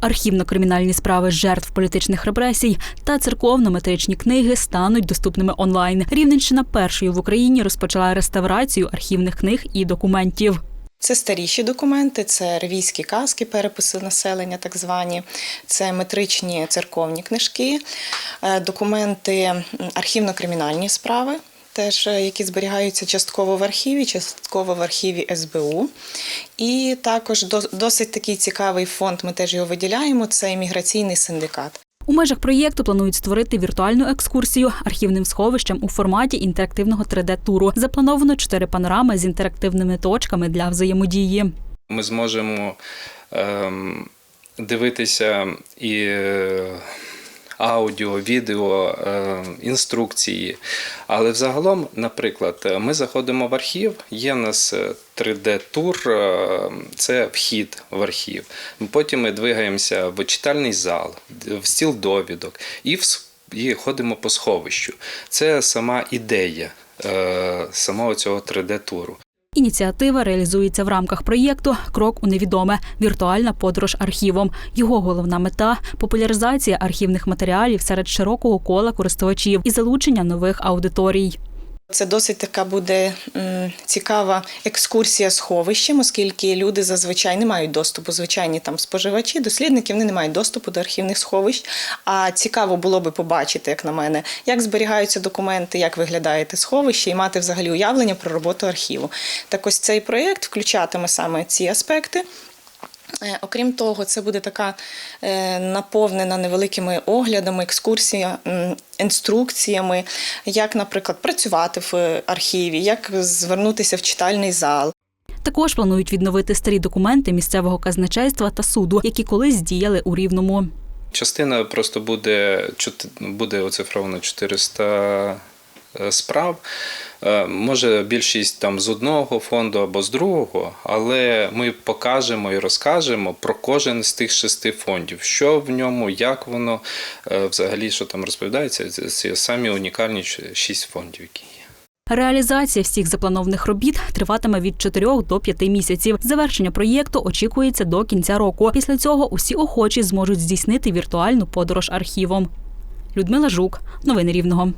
Архівно-кримінальні справи жертв політичних репресій та церковно-метричні книги стануть доступними онлайн. Рівненщина першою в Україні розпочала реставрацію архівних книг і документів. Це старіші документи, це ревійські казки, переписи населення, так звані, це метричні церковні книжки, е, документи архівно-кримінальні справи. Теж е, які зберігаються частково в архіві, частково в архіві СБУ. І також досить такий цікавий фонд. Ми теж його виділяємо. Це імміграційний синдикат. У межах проєкту планують створити віртуальну екскурсію архівним сховищем у форматі інтерактивного 3D-туру. Заплановано чотири панорами з інтерактивними точками для взаємодії. Ми зможемо ем, дивитися і е, аудіо, відео, е, інструкції. Але взагалом, наприклад, ми заходимо в архів, є в нас 3D-тур, е, це вхід в архів. Потім ми двигаємося в читальний зал, в стіл довідок і, в, і ходимо по сховищу. Це сама ідея е, самого цього 3D-туру. Ініціатива реалізується в рамках проєкту Крок у невідоме віртуальна подорож архівом. Його головна мета популяризація архівних матеріалів серед широкого кола користувачів і залучення нових аудиторій. Це досить така буде цікава екскурсія сховищем, оскільки люди зазвичай не мають доступу. Звичайні там споживачі, дослідники вони не мають доступу до архівних сховищ. А цікаво було би побачити, як на мене, як зберігаються документи, як виглядає те сховище, і мати взагалі уявлення про роботу архіву. Так ось цей проєкт включатиме саме ці аспекти. Е, Окрім того, це буде така е, наповнена невеликими оглядами, екскурсія, інструкціями, як, наприклад, працювати в архіві, як звернутися в читальний зал. Також планують відновити старі документи місцевого казначейства та суду, які колись діяли у рівному. Частина просто буде, буде оцифровано 400 е, справ. Е, Може більшість там з одного фонду або з другого, але ми покажемо і розкажемо про кожен з тих шести фондів, що в ньому, як воно е, взагалі, що там розповідається. Це- самі унікальні шість фондів, які є. Реалізація всіх запланованих робіт триватиме від 4 до 5 місяців. Завершення проєкту очікується до кінця року. Після цього усі охочі зможуть здійснити віртуальну подорож архівом. Людмила Жук, новини Рівного.